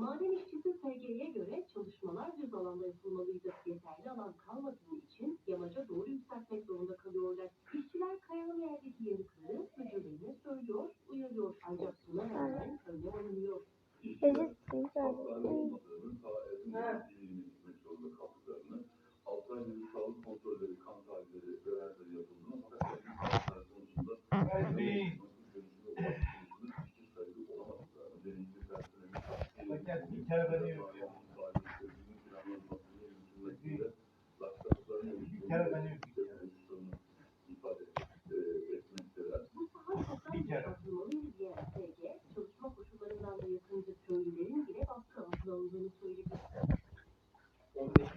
Maden işçisi SG'ye göre çalışmalar düz alanda yapılmalıydı. Yeterli alan kalmadığı için yamaca doğru yükseltmek zorunda kalıyorlar. İşçiler kayalı yerdeki yarıkları müdürlerine söylüyor, uyarıyor. Ancak buna rağmen 6 ay önce sağlık kontrolleri, kan tahlilleri, görevleri yapıldığını fakat konusunda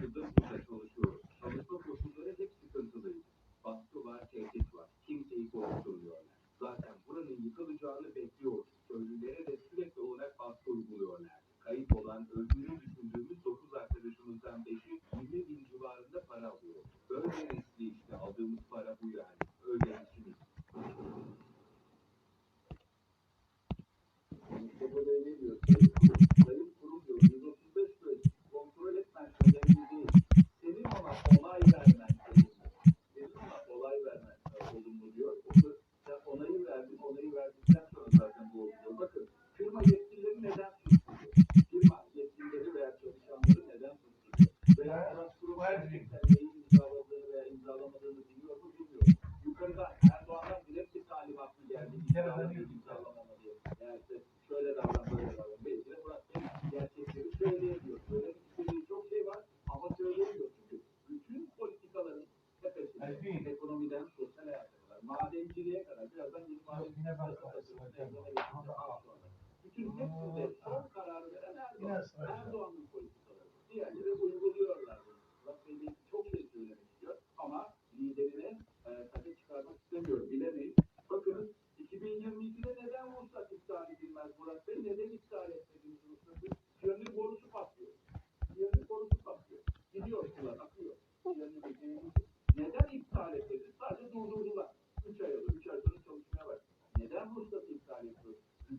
yıldır burada çalışıyoruz. Çalışma koşulları hep sıkıntılıydı. Baskı var, tehdit var. Kimseyi korkutmuyorlar. Zaten buranın yıkılacağını bekliyoruz. Köylülere de sürekli olarak baskı uyguluyorlar. Kayıp olan, öldüğünü düşündüğümüz 9 arkadaşımızdan 5'i 20 bin civarında para alıyor. Böyle riskli işte aldığımız para bu yani. Öyle işimiz. Mustafa Bey bütün hepsinde son kararı veren Erdoğan. Erdoğan'ın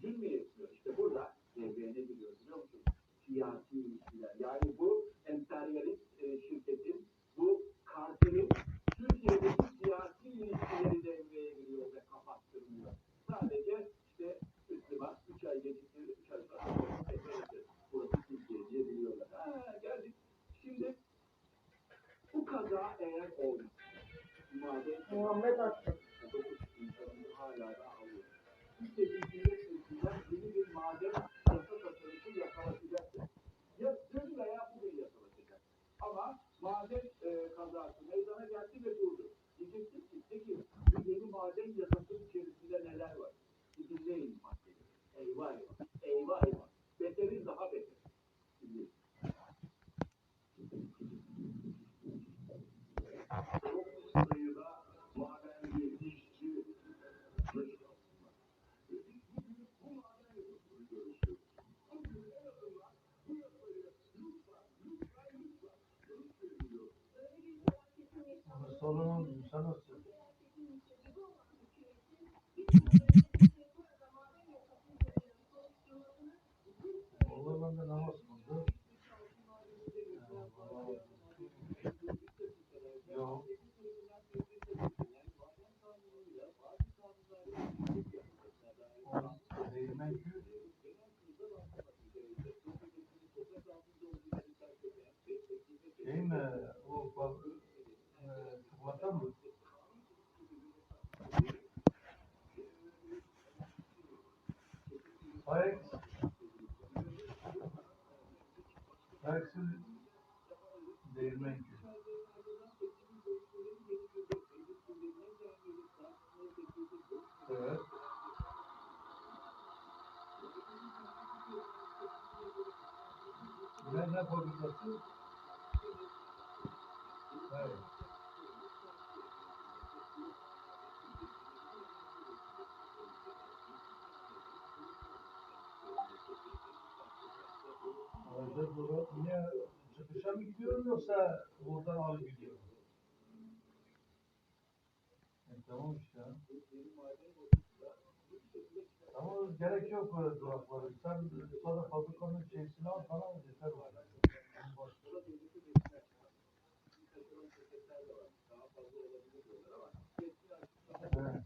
Gücün mü yetmiyor? İşte burada devreye ne giriyor biliyor musunuz? Siyasi ilişkiler. Yani bu emperyalist e, şirketin, bu kartelin Türkiye'deki siyasi ilişkileri devreye giriyor ve kapattırmıyor. Sadece işte Müslüman 3 ay geciktirir, 3 ay sonra Burası Türkiye diye biliyorlar. Ha, geldik. Şimdi bu kaza eğer olmaz. Maden Muhammed. 9 insanını hala da alıyor. İşte bir yeni bir maden yasa tasarısı yakalatacak. Ya dün veya bugün yakalatacak. Ama maden e, kazası meydana geldi ve durdu. Diyeceksin ki yeni maden yasasının içerisinde neler var? Bir dinleyin maddeyi. Şey mi? O bak, vatan mı? Ayak. Ayaksız değirmen kül. Evet. Nereden fabrikası? Evet. olsa oradan alıp gidiyor. Yani tamam işte. Tamam gerek yok böyle durakları. Sen sonra fabrikanın içerisine al sana yeter var. Evet.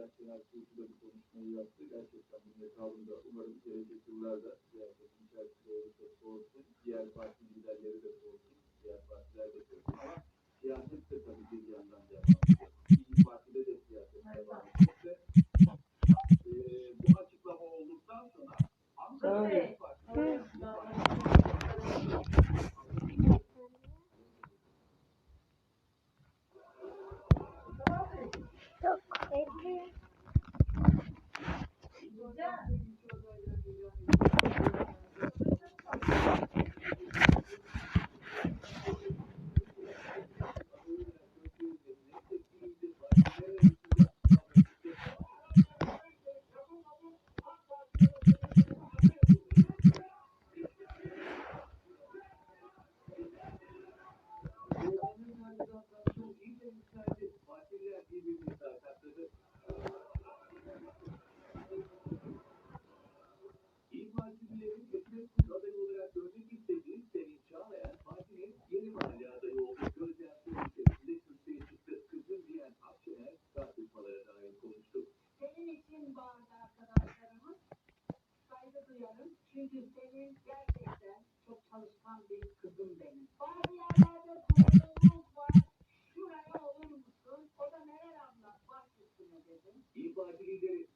Ceren Şener Kuyucu'da bir konuşmayı yaptı. Gerçekten bunun etrafında umarım gelecek yıllarda siyasetin içerisinde olursa soğusun. Diğer parti liderleri de soğusun. Diğer partiler de soğusun. Ama siyaset de tabii bir yandan devam ediyor. İyi Parti'de de siyaset devam ediyor. E, bu açıklama olduktan sonra Hamza Bey İyi Parti lideri